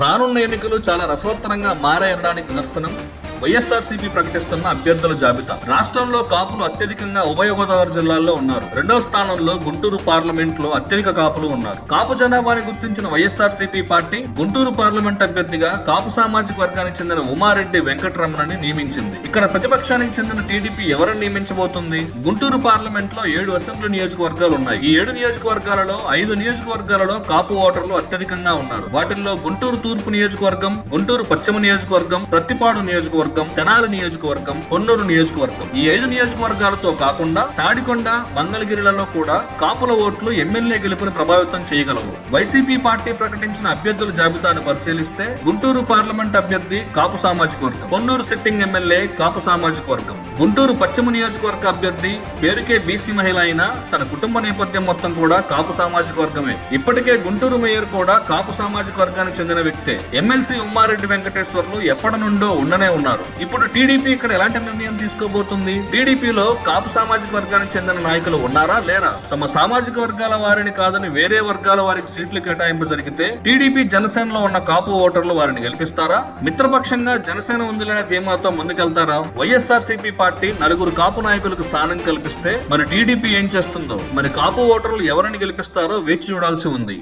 రానున్న ఎన్నికలు చాలా రసవత్తరంగా మారాయనడానికి నిదర్శనం. వైఎస్ఆర్సీపీ ప్రకటిస్తున్న అభ్యర్థుల జాబితా. రాష్ట్రంలో కాపులు అత్యధికంగా ఉభయ గోదావరి జిల్లాల్లో ఉన్నారు. రెండవ స్థానంలో గుంటూరు పార్లమెంట్లో అత్యధిక కాపులు ఉన్నారు. కాపు జనాభాని గుర్తించిన వైఎస్ఆర్సీపీ పార్టీ గుంటూరు పార్లమెంట్ అభ్యర్థిగా కాపు సామాజిక వర్గానికి చెందిన ఉమారెడ్డి వెంకటరమణని నియమించింది. ఇక్కడ ప్రతిపక్షానికి చెందిన టీడీపీ ఎవరిని నియమించబోతుంది? గుంటూరు పార్లమెంట్లో ఏడు అసెంబ్లీ నియోజకవర్గాలు ఉన్నాయి. ఈ ఏడు నియోజకవర్గాలలో ఐదు నియోజకవర్గాలలో కాపు ఓటర్లు అత్యధికంగా ఉన్నారు. వాటిల్లో గుంటూరు తూర్పు నియోజకవర్గం గుంటూరు పశ్చిమ నియోజకవర్గం ప్రత్తిపాడు నియోజకవర్గం తెనాలి నియోజకవర్గం పొన్నూరు నియోజకవర్గం. ఈ ఐదు నియోజకవర్గాలతో కాకుండా తాడికొండ మంగళగిరిలలో కూడా కాపుల ఓట్లు ఎమ్మెల్యే గెలుపుని ప్రభావితం చేయగలవు. వైసీపీ పార్టీ ప్రకటించిన అభ్యర్థుల జాబితాను పరిశీలిస్తే గుంటూరు పార్లమెంట్ అభ్యర్థి కాపు సామాజిక వర్గం పొన్నూరు సిట్టింగ్ ఎమ్మెల్యే కాపు సామాజిక వర్గం. గుంటూరు పశ్చిమ నియోజకవర్గ అభ్యర్థి పేరుకే బీసీ మహిళ అయినా తన కుటుంబ నేపథ్యం మొత్తం కూడా కాపు సామాజిక వర్గమే. ఇప్పటికే గుంటూరు మేయర్ కూడా కాపు సామాజిక వర్గానికి చెందిన వ్యక్తే. ఎమ్మెల్సీ ఉమ్మారెడ్డి వెంకటేశ్వర్లు ఎప్పటి నుండో ఉండనే ఉన్నారు. ఇప్పుడు టీడీపీ ఇక్కడ ఎలాంటి నిర్ణయం తీసుకోబోతుంది? టీడీపీలో కాపు సామాజిక వర్గానికి చెందిన నాయకులు ఉన్నారా? లేరా? తమ సామాజిక వర్గాల వారిని కాదని వేరే వర్గాల వారికి సీట్లు కేటాయింపు జరిగితే టీడీపీ జనసేనలో ఉన్న కాపు ఓటర్లు వారిని గెలిపిస్తారా? మిత్రపక్షంగా జనసేన ఉందిలనే ధీమాతో ముందుకెళ్తారా? వైఎస్ఆర్ సిపి పార్టీ నలుగురు కాపు నాయకులకు స్థానం కల్పిస్తే మరి టీడీపీ ఏం చేస్తుందో? మరి కాపు ఓటర్లు ఎవరిని గెలిపిస్తారో వేచి చూడాల్సి ఉంది.